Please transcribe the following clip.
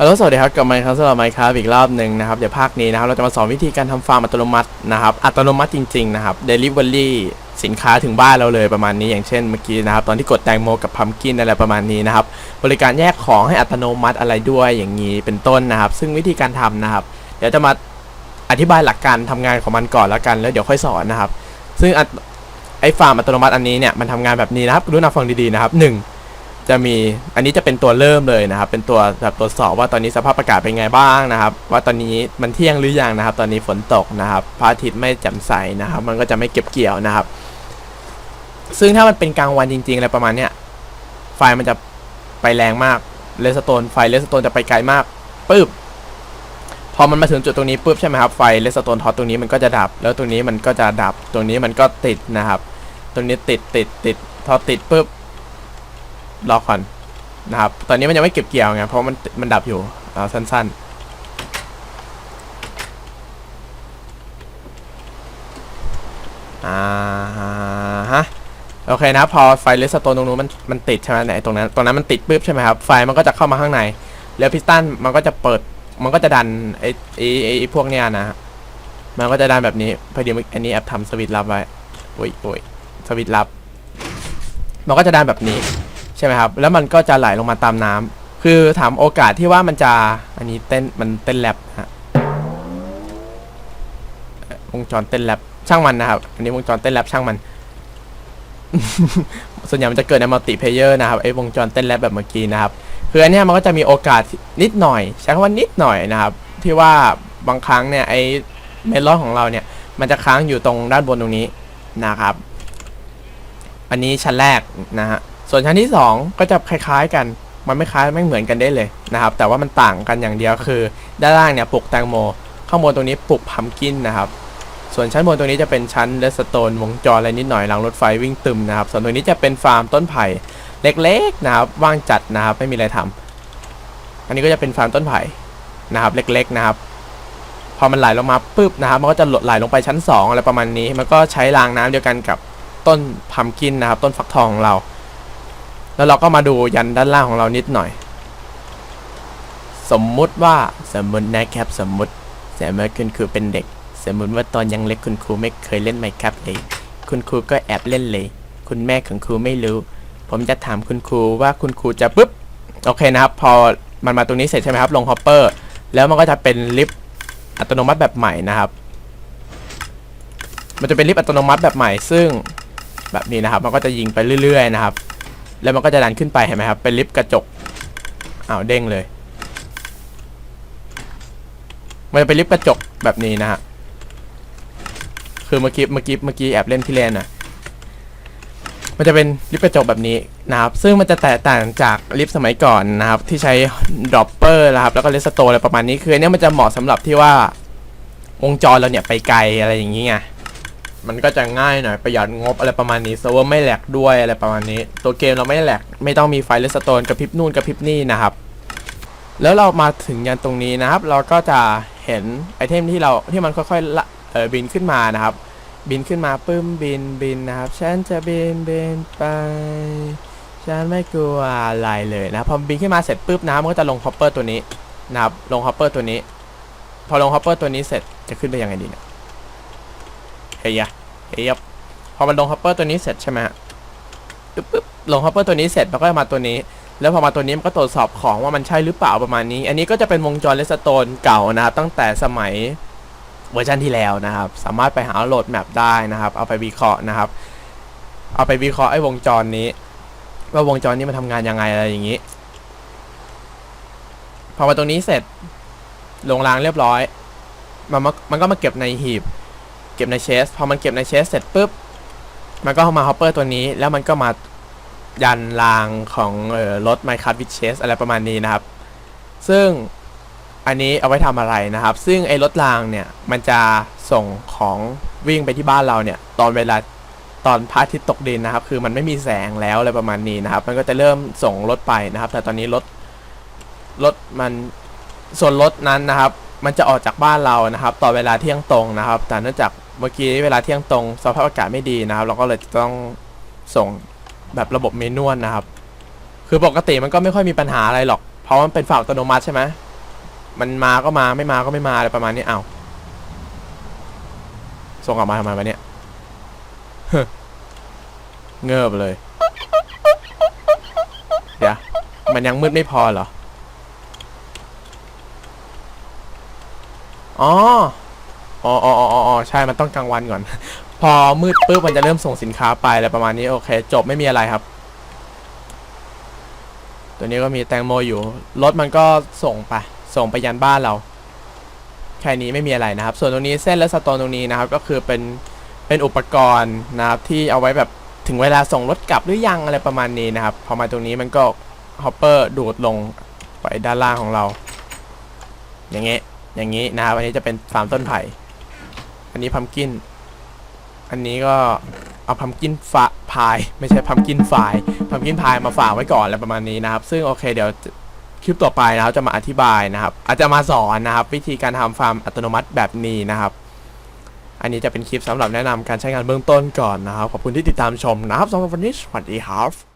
ฮัลโหลสวัสดีครับกลับมาครับสำหรับไมค์ครับอีกรอบหนึ่งนะครับเดี๋ยวภาคนี้นะครับเราจะมาสอนวิธีการทำฟาร์มอัตโนมัตินะครับอัตโนมัติจริงๆนะครับ Delivery สินค้าถึงบ้านเราเลยประมาณนี้อย่างเช่นเมื่อกี้นะครับตอนที่กดแตงโมกับพัมกินอะไรประมาณนี้นะครับบริการแยกของให้อัตโนมัติอะไรด้วยอย่างนี้เป็นต้นนะครับ ซึ่งวิธีการทำนะครับ เดี๋ยวจะมาอธิบายหลักการทำงานของมันก่อนแล้วกัน แล้วเดี๋ยวค่อยสอนนะครับ ซึ่งไอ้ฟาร์มอัตโนมัติอันนี้เนี่ยมันทำงานแบบนี้นะครับรู้นะฟังดีๆนะครับหนึ่ง จะมีอันนี้จะเป็นตัวเริ่มเลยนะครับ เป็นตัวแบบตรวจสอบว่าตอนนี้สภาพอากาศเป็นไงบ้างนะครับ ว่าตอนนี้มันเที่ยงหรือยังนะครับ ตอนนี้ฝนตกนะครับพระอาทิตย์ไม่แจ่มใสนะครับ มันก็จะไม่เก็บเกี่ยวนะครับ ซึ่งถ้ามันเป็นกลางวันจริงๆอะไรประมาณเนี้ยไฟมันจะไปแรงมากเลสโตนไฟเลสโตนจะไปไกลมากปึ๊บพอมันมาถึงจุดตรงนี้ปุ๊บใช่ไหมครับไฟเลสโตนทอตตรงนี้มันก็จะดับ แล้วตรงนี้มันก็จะดับตรงนี้มันก็ติดนะครับ ตรงนี้ติดติดติดพอติดปุ๊บ รอก่อนนะครับ ตอนนี้มันยังไม่เก็บเกี่ยวไง เพราะมันมันดับอยู่เอาสั้นๆอ่าฮะโอเคนะพอไฟเลสโตนตรงนู้นมันมันติดใช่ไหมไหนตรงนั้นตรงนั้นมันติดปุ๊บใช่ไหมครับไฟมันก็จะเข้ามาข้างใน แล้วพิสตันมันก็จะเปิดมันก็จะดันไอ้ไอ้ไอ้พวกเนี้ยนะมันก็จะดันแบบนี้พอดีอันนี้แอปทำสวิตช์ลับไว้โอ้ยโอ้ยสวิตช์ลับ มันก็จะดันแบบนี้ ใช่ไหมครับ แล้วมันก็จะไหลลงมาตามน้ำคือถามโอกาสที่ว่ามันจะอันนี้เต้นมันเต้นแรปฮะวงจรเต้นแรปช่างมันนะครับอันนี้วงจรเต้นแรปช่างมัน ส่วนใหญ่มันจะเกิดในมัลติเพเยอร์นะครับไอ้วงจรเต้นแรปแบบเมื่อกี้นะครับคืออันเนี้ยมันก็จะมีโอกาสนิดหน่อยใช้คำว่านิดหน่อยนะครับ ที่ว่าบางครั้งเนี่ยไอ้เมลอนของเราเนี่ย มันจะค้างอยู่ตรงด้านบนตรงนี้นะครับ อันนี้ชั้นแรกนะฮะ ส่วนชั้นที่ 2 ก็จะคล้ายๆกัน มันไม่คล้ายไม่เหมือนกันได้เลยนะครับ แต่ว่ามันต่างกันอย่างเดียวคือ ด้านล่างเนี่ยปลูกแตงโม ข้างบนตรงนี้ปลูกพัมกินนะครับ ส่วนชั้นบนตรงนี้จะเป็นชั้นเลสโตนวงจรอะไรนิดหน่อยรางรถไฟวิ่งตึมนะครับ ส่วนตรงนี้จะเป็นฟาร์มต้นไผ่เล็กๆนะครับ ว่างจัดนะครับ ไม่มีอะไรทำอันนี้ก็จะเป็นฟาร์มต้นไผ่นะครับ เล็กๆนะครับ พอมันไหลลงมาปุ๊บนะครับมันก็จะหลดไหลลงไปชั้น2อะไรประมาณนี้ มันก็ใช้รางน้ำเดียวกันกับต้นพัมกินนะครับ ต้นฟักทองของเรา แล้วเราก็มาดูยันด้านล่างของเรานิดหน่อย สมมุติว่าสมมุตินะครับสมมติสมมติคุณครูเป็นเด็ก สมมติว่าตอนยังเล็กคุณครูไม่เคยเล่นไมครับเลย คุณครูก็แอบเล่นเลย คุณแม่ของครูไม่รู้ ผมจะถามคุณครูว่าคุณครูจะปุ๊บโอเคนะครับ พอมันมาตรงนี้เสร็จใช่ไหมครับลงฮอปเปอร์แล้วมันก็จะเป็นลิฟต์อัตโนมัติแบบใหม่นะครับมันจะเป็นลิฟต์อัตโนมัติแบบใหม่ซึ่งแบบนี้นะครับ มันก็จะยิงไปเรื่อย ๆ นะครับ แล้วมันก็จะดันขึ้นไปเห็นไหมครับเป็นลิฟต์กระจกอ้าวเด้งเลยมันจะเป็นลิฟต์กระจกแบบนี้นะฮะคือเมื่อกี้เมื่อกี้เมื่อกี้แอบเล่นพี่เลนนะมันจะเป็นลิฟต์กระจกแบบนี้นะครับ ซึ่งมันจะแตกต่างจากลิฟต์สมัยก่อนนะครับ ที่ใช้ดรอปเปอร์นะครับ แล้วก็เลสโตอะไรประมาณนี้คืออนเนี้ยมันจะเหมาะสำหรับที่ว่าวงจรเราเนี่ยไปไกลอะไรอย่างนี้ไง มันก็จะง่ายหน่อยประหยัดงบอะไรประมาณนี้เซิร์ฟเวอร์ไม่แหลกด้วยอะไรประมาณนี้ ตัวเกมเราไม่แหลกไม่ต้องมีไฟเลสโตนกระพริบนู่นกระพริบนี่นะครับ แล้วเรามาถึงยันตรงนี้นะครับ เราก็จะเห็นไอเทมที่เราที่มันค่อยๆเออบินขึ้นมานะครับ บินขึ้นมาปึ้มบินบินนะครับฉันจะบินบินไปฉันไม่กลัวอะไรเลยนะพอบินขึ้นมาเสร็จปุ๊บนะมันก็จะลงฮอปเปอร์ตัวนี้นะครับลงฮอปเปอร์ตัวนี้ พอลงฮอปเปอร์ตัวนี้เสร็จจะขึ้นไปยังไงดีเนี่ย เฮียเอ้ยบพอมันลงฮอปเปอร์ตัวนี้เสร็จใช่ไหมฮะปึ๊บลงฮอปเปอร์ตัวนี้เสร็จมันก็มาตัวนี้ แล้วพอมาตัวนี้มันก็ตรวจสอบของว่ามันใช่หรือเปล่าประมาณนี้ อันนี้ก็จะเป็นวงจรเลสโตนเก่านะครับ ตั้งแต่สมัยเวอร์ชันที่แล้วนะครับ สามารถไปหาโหลดแมปได้นะครับ เอาไปวิเคราะห์นะครับ เอาไปวิเคราะห์ไอ้วงจรนี้ว่าวงจรนี้มันทำงานยังไงอะไรอย่างนี้ พอมาตรงนี้เสร็จลงรางเรียบร้อยมันมันก็มาเก็บในหีบ เก็บในเชสพอมันเก็บในเชสเสร็จปุ๊บมันก็เข้ามาฮอปเปอร์ตัวนี้ แล้วมันก็มายันรางของออรถ Minecraft with Chase อะไรประมาณนี้นะครับ ซึ่งอันนี้เอาไว้ทำอะไรนะครับ ซึ่งไอ้รถรางเนี่ยมันจะส่งของวิ่งไปที่บ้านเราเนี่ย ตอนเวลาตอนพระอาทิตย์ตกดินนะครับ คือมันไม่มีแสงแล้วอะไรประมาณนี้นะครับ มันก็จะเริ่มส่งรถไปนะครับ แต่ตอนนี้รถรถมันส่วนรถนั้นนะครับ มันจะออกจากบ้านเรานะครับต่อเวลาเที่ยงตรงนะครับ แต่เนื่องจาก เมื่อกี้เวลาเที่ยงตรงสภาพอากาศไม่ดีนะครับ เราก็เลยต้องส่งแบบระบบเมนวลนะครับ คือปกติมันก็ไม่ค่อยมีปัญหาอะไรหรอก เพราะมันเป็นฝั่งอัตโนมัติใช่ไหมมันมาก็มาไม่มาก็ไม่มาอะไรประมาณนี้เอาส่งกลับมาทำไมวะเนี่ยเงิบเลย เดี๋ยวมันยังมืดไม่พอเหรอ อ๋อ อ๋ออ๋ออ๋อใช่ มันต้องกลางวันก่อน พอมืดปุ๊บมันจะเริ่มส่งสินค้าไปอะไรประมาณนี้โอเค จบไม่มีอะไรครับ ตัวนี้ก็มีแตงโมอยู่ รถมันก็ส่งไป ส่งไปยันบ้านเรา แค่นี้ไม่มีอะไรนะครับ ส่วนตรงนี้เส้นและสโตนตรงนี้นะครับ ก็คือเป็นเป็นอุปกรณ์นะครับที่เอาไว้แบบถึงเวลาส่งรถกลับหรือยังอะไรประมาณนี้นะครับ พอมาตรงนี้มันก็ฮอปเปอร์ดูดลงไปด้านล่างของเรา อย่างเงี้ยอย่างนี้นะครับ อันนี้จะเป็นฟาร์มต้นไผ่ นนี้พัมกิน อันนี้ก็เอาพัมกินฝาพาย ไม่ใช่พัมกินฝายพัมกินพายมาฝากไว้ก่อนอะไรประมาณนี้นะครับ ซึ่งโอเคเดี๋ยวคลิปต่อไปนะครับจะมาอธิบายนะครับ อาจจะมาสอนนะครับ วิธีการทำฟาร์มอัตโนมัติแบบนี้นะครับ อันนี้จะเป็นคลิปสำหรับแนะนำการใช้งานเบื้องต้นก่อนนะครับ ขอบคุณที่ติดตามชมนะครับสำหรับวันนี้สวัสดีครับ